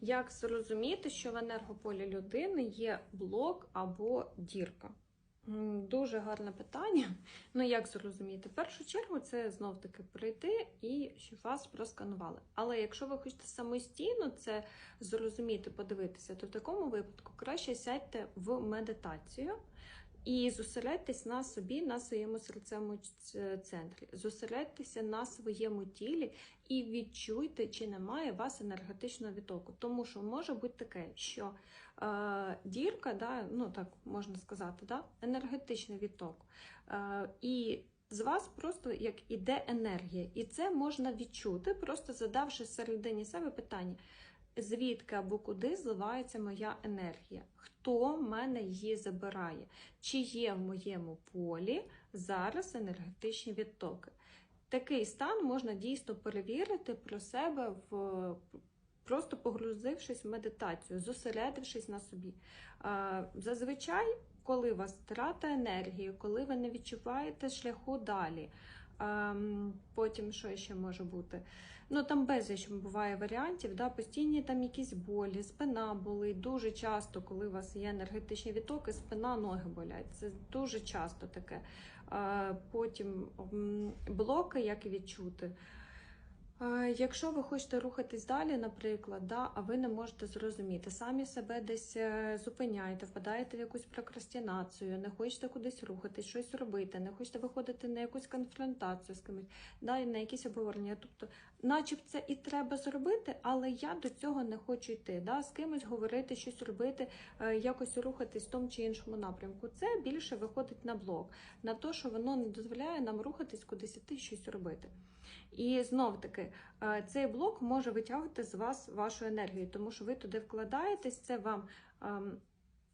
Як зрозуміти, що в енергополі людини є блок або дірка? Дуже гарне питання. Ну як зрозуміти? В першу чергу це знов таки прийти і щоб вас просканували. Але якщо ви хочете самостійно це зрозуміти, подивитися, то в такому випадку краще сядьте в медитацію. І зосередьтесь на собі, на своєму серцевому центрі. Зосередьтеся на своєму тілі і відчуйте, чи немає у вас енергетичного відтоку. Тому що може бути таке, що е, дірка, да, ну так можна сказати, да, енергетичний відток. Е, і з вас просто як іде енергія, і це можна відчути, просто задавши всередині себе питання. Звідки або куди зливається моя енергія? Хто в мене її забирає? Чи є в моєму полі зараз енергетичні відтоки? Такий стан можна дійсно перевірити про себе в просто погрузившись в медитацію, зосередившись на собі. Зазвичай, коли у вас втрата енергії, коли ви не відчуваєте шляху далі. Потім що ще може бути? Ну там безліч буває варіантів, да, постійні там якісь болі, спина болить. Дуже часто, коли у вас є енергетичні відтоки, спина, ноги болять. Це дуже часто таке. Потім блоки, як відчути. Якщо ви хочете рухатись далі, наприклад, да, а ви не можете зрозуміти, самі себе десь е, зупиняєте, впадаєте в якусь прокрастинацію, не хочете кудись рухатись, щось робити, не хочете виходити на якусь конфронтацію з кимось, да, на якісь обговорення. Тобто, начеб це і треба зробити, але я до цього не хочу йти. Да, з кимось говорити, щось робити, е, якось рухатись в тому чи іншому напрямку. Це більше виходить на блок, на те, що воно не дозволяє нам рухатись кудись іти, щось робити. І знов таки, е, цей блок може витягувати з вас вашу енергію, тому що ви туди вкладаєтесь, це вам ем,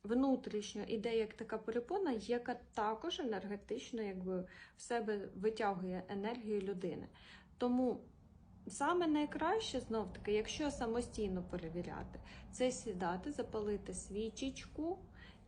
внутрішньо іде як така перепона, яка також енергетично якби, в себе витягує енергію людини. Тому саме найкраще, знов таки, якщо самостійно перевіряти, це сідати, запалити свічечку.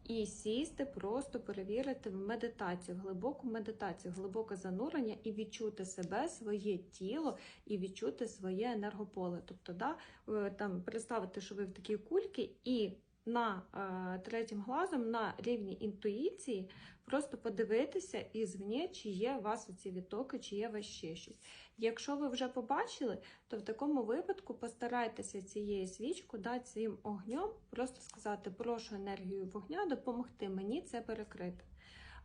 І сісти, просто перевірити в медитацію, в глибоку медитацію, глибоке занурення і відчути себе, своє тіло і відчути своє енергополе. Тобто, да, е, там представити, що ви в такій кульці, і на е, третім глазом, на рівні інтуїції, просто подивитися ізвні, чи є у вас ці відтоки, чи є у вас ще щось. Якщо ви вже побачили, то в такому випадку постарайтеся цією свічкою, да, цим огнем, просто сказати, прошу енергію вогня, допомогти мені це перекрити.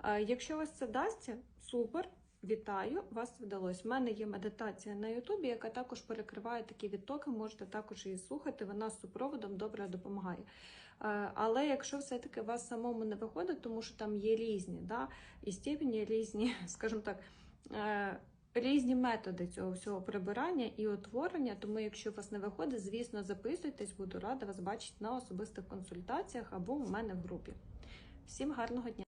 Е, Якщо вас це вдасться, супер. Вітаю, вас вдалося. У мене є медитація на Ютубі, яка також перекриває такі відтоки. Можете також її слухати. Вона з супроводом добре допомагає. Е, Але якщо все-таки вас самому не виходить, тому що там є різні, да, і степені різні, скажімо так, е, різні методи цього всього прибирання і утворення. Тому, якщо у вас не виходить, звісно, записуйтесь, буду рада вас бачити на особистих консультаціях або у мене в групі. Всім гарного дня!